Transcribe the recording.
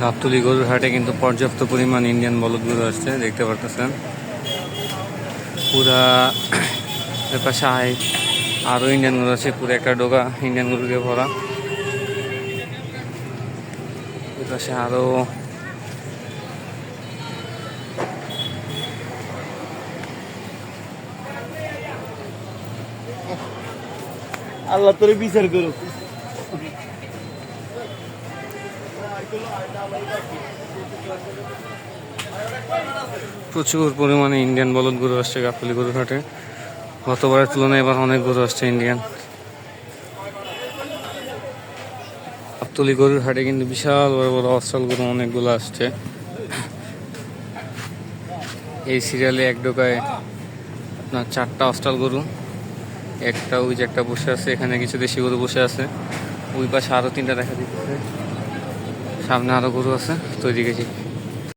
গাবতলি গরুর হাটে কিন্তু পর্যাপ্ত পরিমাণ ইন্ডিয়ান বলদ গরু আসছে, দেখতে পারতেছেন। পুরা পাশে আয় আরও ইন্ডিয়ান গরু আছে, পুরো একটা ডোকা ইন্ডিয়ান গরু দিয়ে ভরা পাশে আরও আল্লাহ তোরে বিচার করুক। প্রচুর পরিমাণে ইন্ডিয়ান বলদ গরু আসছে গাবতলি গরুর হাটে গতবারের তুলনায় এবার অনেক গরু আসছে ইন্ডিয়ান গাবতলি গরুর হাটে কিন্তু বিশাল বড় বড় অস্ট্রাল গরু অনেকগুলো আসছে। এই সিরিয়ালে এক ডোকায় আপনার চারটা অস্ট্রাল গরু। একটা ওই যে একটা বসে আছে, এখানে কিছু দেশি গরু বসে আছে। ওই পাশে আরও তিনটা দেখা দিচ্ছে সামনে আরও গরু আছে তৈরি যাই